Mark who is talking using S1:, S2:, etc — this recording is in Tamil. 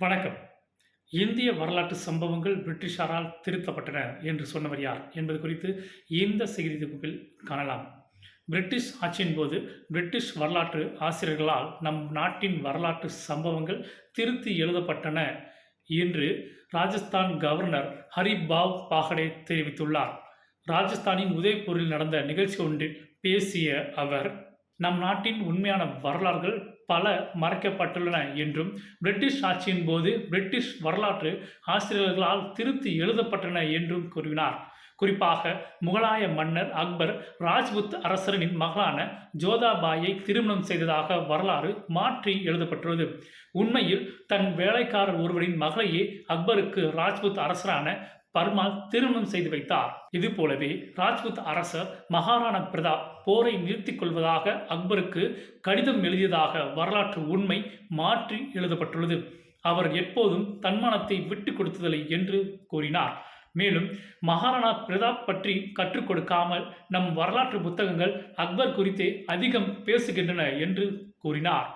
S1: வணக்கம். இந்திய வரலாற்று சம்பவங்கள் பிரிட்டிஷாரால் திருத்தப்பட்டன என்று சொன்னவர் யார் என்பது குறித்து இந்த செய்தி தொகுப்பில் காணலாம். பிரிட்டிஷ் ஆட்சியின் போது பிரிட்டிஷ் வரலாற்று ஆசிரியர்களால் நம் நாட்டின் வரலாற்று சம்பவங்கள் திருத்தி எழுதப்பட்டன என்று ராஜஸ்தான் கவர்னர் ஹரிபாவ் பாகடே தெரிவித்துள்ளார். ராஜஸ்தானின் உதய்பூரில் நடந்த நிகழ்ச்சி ஒன்றில் பேசிய அவர் நம் நாட்டின் உண்மையான வரலாறுகள் பல மறைக்கப்பட்டுள்ளன என்றும் பிரிட்டிஷ் ஆட்சியின் போது பிரிட்டிஷ் வரலாற்று ஆசிரியர்களால் திருத்தி எழுதப்பட்டன என்றும் கூறினார். குறிப்பாக முகலாய மன்னர் அக்பர் ராஜ்புத் அரசரின் மகளான ஜோதாபாயை திருமணம் செய்ததாக வரலாறு மாற்றி எழுதப்பட்டுள்ளது. உண்மையில் தன் வேலைக்காரர் ஒருவரின் மகளையே அக்பருக்கு ராஜ்புத் அரசரான பர்மால் திருமணம் செய்து வைத்தார். இது போலவே ராஜ்புத் அரசர் மகாராணா பிரதாப் போரை நிறுத்திக் கொள்வதாக அக்பருக்கு கடிதம் எழுதியதாக வரலாற்று உண்மை மாற்றி எழுதப்பட்டுள்ளது. அவர் எப்போதும் தன்மானத்தை விட்டு கொடுத்ததில்லை என்று கூறினார். மேலும் மகாராணா பிரதாப் பற்றி கற்றுக் கொடுக்காமல் நம் வரலாற்று புத்தகங்கள் அக்பர் குறித்தே அதிகம் பேசுகின்றன என்று கூறினார்.